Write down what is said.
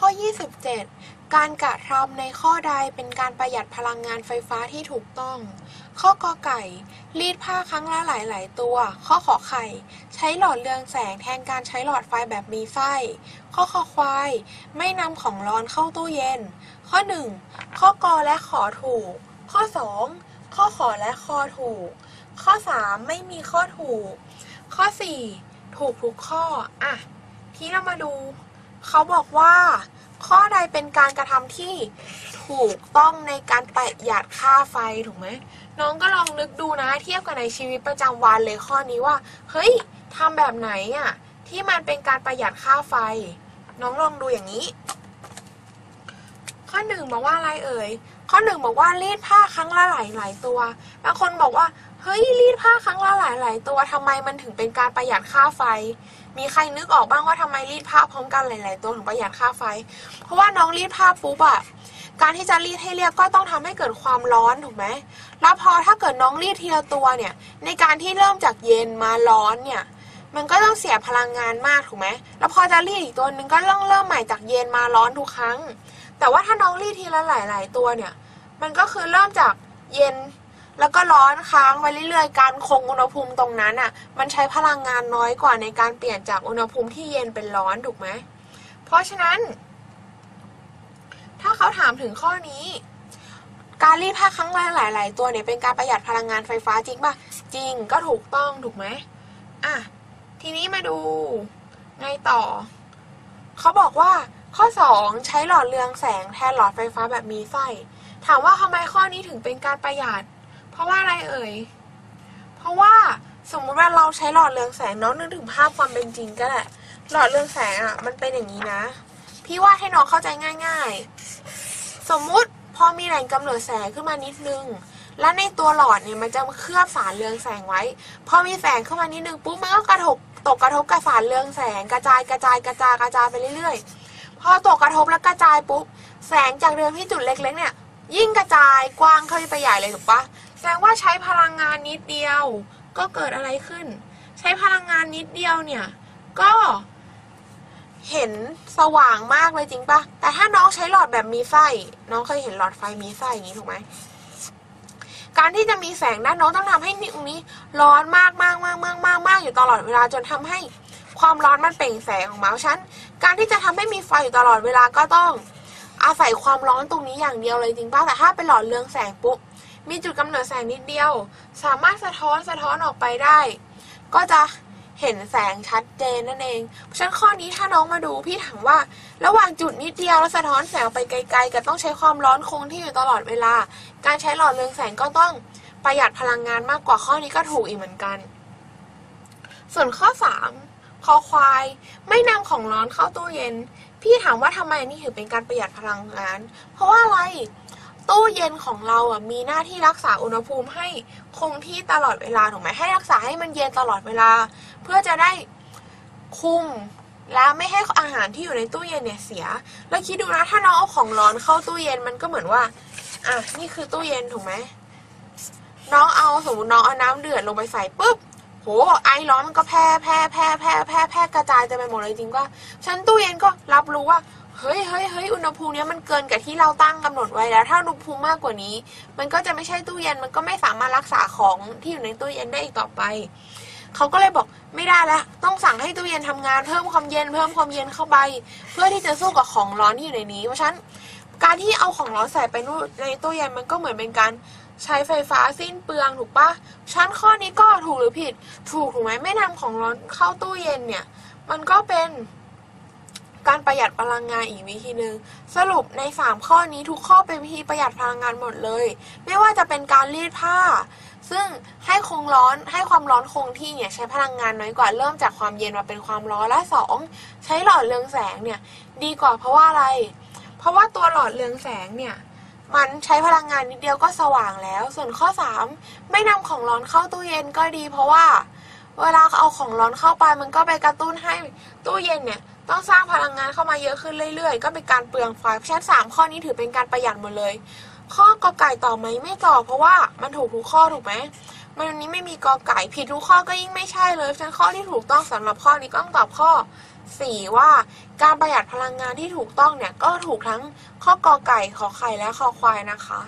ข้อ 27 การกระทำในข้อใดเป็นการประหยัดพลังงานไฟฟ้าที่ถูกต้อง ข้อกอไก่ รีดผ้าครั้งละหลาย ๆ ตัว ข้อขอไข่ ใช้หลอดเรืองแสงแทนการใช้หลอดไฟแบบมีไส้ ข้อคอควาย ไม่นำของร้อนเข้าตู้เย็น ข้อ 1 ข้อกอและขอถูก ข้อ 2 ข้อขอและคอถูก ข้อ 3 ไม่มีข้อถูก ข้อ 4 ถูกทุกข้อ อะ ทีนี้เรามาดู เขาบอกว่า ข้อใดเป็นการกระทำที่ถูกต้องในการประหยัดค่าไฟถูกไหมน้องก็ลองนึกดูนะ เทียบกับในชีวิตประจำวันเลยข้อนี้ว่า เฮ้ยทำแบบไหนอะที่มันเป็นการประหยัดค่าไฟ น้องลองดูอย่างนี้ ข้อหนึ่งบอกว่าอะไรเอ่ย ข้อหนึ่งบอกว่ารีดผ้าครั้งละหลายหลายตัว บางคนบอกว่า เฮ้ยรีดผ้าครั้งละหลายหลายตัวทำไมมันถึงเป็นการประหยัดค่าไฟ มีใครนึกออกบ้างว่าทำไมรีดผ้าพร้อมกันหลาย ๆ ตัวถึงประหยัดค่าไฟ เพราะว่าน้องรีดผ้าปุ๊บอะการที่จะรีดให้เรียบก็ต้องทำให้เกิดความร้อนถูกไหม แล้วพอถ้าเกิดน้องรีดทีละตัวเนี่ย ในการที่เริ่มจากเย็นมาร้อนเนี่ย มันก็ต้องเสียพลังงานมากถูกไหม แล้วพอจะรีดอีกตัวหนึ่งก็ต้องเริ่มใหม่จากเย็นมาร้อนทุกครั้ง แต่ว่าถ้าน้องรีดทีละหลาย ๆ ตัวเนี่ย มันก็คือเริ่มจากเย็นแล้วก็ร้อนค้างไว้เรื่อยๆ การคงอุณหภูมิตรงนั้นอะ มันใช้พลังงานน้อยกว่าในการเปลี่ยนจากอุณหภูมิที่เย็นเป็นร้อนถูกไหม เพราะฉะนั้น ถ้าเขาถามถึงข้อนี้ การรีดผ้าครั้งละหลาย ๆ ตัวเนี่ยเป็นการประหยัดพลังงานไฟฟ้าจริงป่ะ จริงก็ถูกต้องถูกไหมอะ ทีนี้มาดูไงต่อ เขาบอกว่า ข้อ 2 ใช้หลอดเรืองแสงแทนหลอดไฟฟ้าแบบมีไส้ ถามว่าทำไมข้อนี้ถึงเป็นการประหยัด เพราะว่าอะไรเอ่ย เพราะว่าสมมุติว่าเราใช้หลอดเรืองแสงน้องนึกถึงภาพความเป็นจริงก็ได้หลอดเรืองแสงอะมันเป็นอย่างนี้นะ พี่ว่าให้น้องเข้าใจง่าย ๆ สมมุติพอมีแหล่งกำเนิดแสงขึ้นมานิดนึง และในตัวหลอดเนี่ยมันจะเคลือบสารเรืองแสงไว้ พอมีแสงเข้ามานิดนึงปุ๊บมันก็กระทบตกกระทบกับสารเรืองแสงกระจายกระจายกระจายกระจายไปเรื่อยๆ พอตกกระทบแล้วกระจายปุ๊บแสงจากเดิมที่จุดเล็กๆเนี่ย ยิ่งกระจายกว้างเข้าไปใหญ่เลยถูกปะแสดงว่าใช้พลังงานนิดเดียว ก็เกิดอะไรขึ้น ใช้พลังงานนิดเดียวเนี่ย ก็เห็นสว่างมากเลยจริงปะแต่ถ้าน้องใช้หลอดแบบมีไส้น้องเคยเห็นหลอดไฟมีไส้อย่างนี้ถูกไหม การที่จะมีแสงด้านน้องต้องทำให้ตรงนี้ ร้อนมากมากมากมากมากมากอยู่ตลอดเวลาจนทำให้ความร้อนมันเปล่งแสงออกมาเพราะฉะนั้น การที่จะทำให้มีไฟอยู่ตลอดเวลาก็ต้องอาศัยความร้อนตรงนี้อย่างเดียวเลยจริงป่ะแต่ถ้าเป็นหลอดเรืองแสงปุ๊บมีจุดกำเนิดแสงนิดเดียว สามารถสะท้อนสะท้อนออกไปได้ ก็จะเห็นแสงชัดเจนนั่นเองเพราะฉะนั้นข้อนี้ถ้าน้องมาดูพี่ถามว่า ระหว่างจุดนิดเดียวแล้วสะท้อนแสงไปไกล ๆ กับต้องใช้ความร้อนคงที่อยู่ตลอดเวลา การใช้หลอดเรืองแสงก็ต้องประหยัดพลังงานมากกว่าข้อนี้ก็ถูกอีกเหมือนกัน ส่วนข้อ 3 คอควาย ไม่นำของร้อนเข้าตู้เย็น พี่ถามว่าทำไมนี่ถือเป็นการประหยัดพลังงาน เพราะว่าอะไร ตู้เย็นของเราอะมีหน้าที่รักษาอุณหภูมิให้คงที่ตลอดเวลาถูกไหมให้รักษาให้มันเย็นตลอดเวลา เพื่อจะได้คุมและไม่ให้อาหารที่อยู่ในตู้เย็นเนี่ยเสีย แล้วคิดดูนะถ้าน้องเอาของร้อนเข้าตู้เย็นมันก็เหมือนว่า อะนี่คือตู้เย็นถูกไหมน้องเอาสมมติน้องเอาน้ำเดือดลงไปใส่ปุ๊บ โหไอร้อนมันก็แพร่แพร่แพร่แพร่แพร่แพร่กระจายเต็มไปหมดเลยจริงว่าฉันตู้เย็นก็รับรู้ว่าเฮ้ยเฮ้ยเฮ้ยอุณหภูมิเนี้ยมันเกินกับที่เราตั้งกำหนดไว้แล้ว ถ้าอุณหภูมิมากกว่านี้ มันก็จะไม่ใช่ตู้เย็นมันก็ไม่สามารถรักษาของที่อยู่ในตู้เย็นได้อีกต่อไปเขาก็เลยบอกไม่ได้แล้วต้องสั่งให้ตู้เย็นทำงานเพิ่มความเย็นเพิ่มความเย็นเข้าไป เพื่อที่จะสู้กับของร้อนที่อยู่ในนี้ เพราะฉะนั้นการที่เอาของร้อนใส่ไปในตู้เย็นมันก็เหมือนเป็นการ ใช้ไฟฟ้าสิ้นเปลืองถูกปะชั้นข้อนี้ก็ถูกหรือผิด ถูกถูกไหมไม่นำของร้อนเข้าตู้เย็นเนี่ย มันก็เป็นการประหยัดพลังงานอีกวิธีหนึ่งสรุปใน 3 ข้อนี้ทุกข้อเป็นวิธีประหยัดพลังงานหมดเลย ไม่ว่าจะเป็นการรีดผ้า ซึ่งให้คงร้อนให้ความร้อนคงที่เนี่ยใช้พลังงานน้อยกว่าเริ่มจากความเย็นมาเป็นความร้อนและสองใช้หลอดเรืองแสงเนี่ยดีกว่าเพราะว่าอะไร เพราะว่าตัวหลอดเรืองแสงเนี่ย มันใช้พลังงานนิดเดียวก็สว่างแล้ว ส่วนข้อ 3 ไม่นำของร้อนเข้าตู้เย็นก็ดี เพราะว่า เวลาเอาของร้อนเข้าไปมันก็ไปกระตุ้นให้ตู้เย็นเนี่ยต้องสร้างพลังงานเข้ามาเยอะขึ้นเรื่อยๆ ก็เป็นการเปลืองไฟชั้นสามข้อนี้ถือเป็นการประหยัดหมดเลย ข้อกอไก่ต่อไหมไม่ต่อเพราะว่ามันถูกทุกข้อถูกไหม มันนี้ไม่มีกอไก่ผิดทุกข้อก็ยิ่งไม่ใช่เลยฉะนันข้อที่ถูกต้องสำหรับข้อนี้ก็ต้องตอบข้อ 4 ว่าการประหยัดพลังงานที่ถูกต้องเนี่ยก็ถูกทั้งข้อกอไก่ขอไข่และขอควายนะคะ